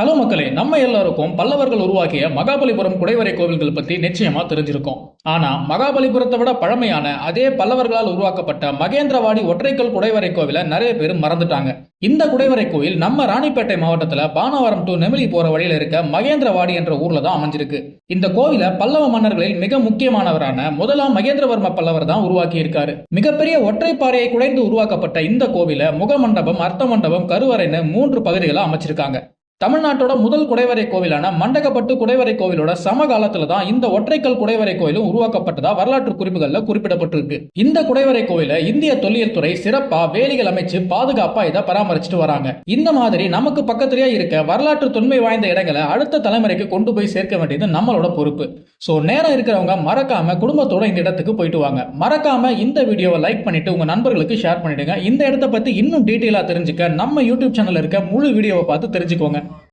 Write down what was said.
Hello மக்களே நம்ம எல்லாருக்கும் பல்லவர்கள் உருவாக்கிய மகாபலிபுரம் குடைவரை கோவில்கள் பத்தி நிச்சயமா தெரிஞ்சிருக்கும். ஆனா மகாபலிபுரத்தை விட பழமையான அதே பல்லவர்களால் உருவாக்கப்பட்ட மகேந்திரவாடி ஒற்றைக்கல் குடைவரை கோவிலை நிறைய பேர் மறந்துட்டாங்க. இந்த குடைவரை கோயில் நம்ம ராணிப்பேட்டை மாவட்டத்துல பானவரம் டு நெமிலி போற வழியில இருக்க மகேந்திரவாடி என்ற ஊர்ல தான் அமைஞ்சிருக்கு. இந்த கோவிலை பல்லவ மன்னர்களில் மிக முக்கியமானவரான முதலாம் மகேந்திரவர்ம பல்லவர் தான் உருவாக்கி இருக்காரு மிகப்பெரிய ஒற்றை பாறையை குடைந்து உருவாக்கப்பட்ட இந்த கோவிலை முகமண்டபம் அர்த்த மண்டபம் கருவறைன்னு மூன்று பகுதிகளை அமைச்சிருக்காங்க. தமிழ்நாட்டோட முதல் குடைவரை கோவிலான மண்டகப்பட்டு குடைவரை கோவிலோட சமகாலத்துல தான் இந்த ஒற்றைக்கல் குடைவரை கோயிலும் உருவாக்கப்பட்டதா வரலாற்று குறிப்புகள்ல குறிப்பிடப்பட்டிருக்கு. இந்த குடைவரை கோயிலை இந்திய தொல்லியல் துறை சிறப்பா வேலிகள் அமைச்சு பாதுகாப்பா இதை பராமரிச்சுட்டு வராங்க. இந்த மாதிரி நமக்கு பக்கத்திலேயே இருக்க வரலாற்று தொன்மை வாய்ந்த இடங்களை அடுத்த தலைமுறைக்கு கொண்டு போய் சேர்க்க வேண்டியது நம்மளோட பொறுப்பு. சோ நேரம் இருக்கிறவங்க மறக்காம குடும்பத்தோட இந்த இடத்துக்கு போயிட்டு வாங்க. மறக்காம இந்த வீடியோவை லைக் பண்ணிட்டு உங்க நண்பர்களுக்கு ஷேர் பண்ணிடுங்க. இந்த இடத்த பத்தி இன்னும் டீட்டெயிலா தெரிஞ்சுக்க நம்ம யூடியூப் சேனல் இருக்க முழு வீடியோவை பார்த்து தெரிஞ்சுக்கோங்க.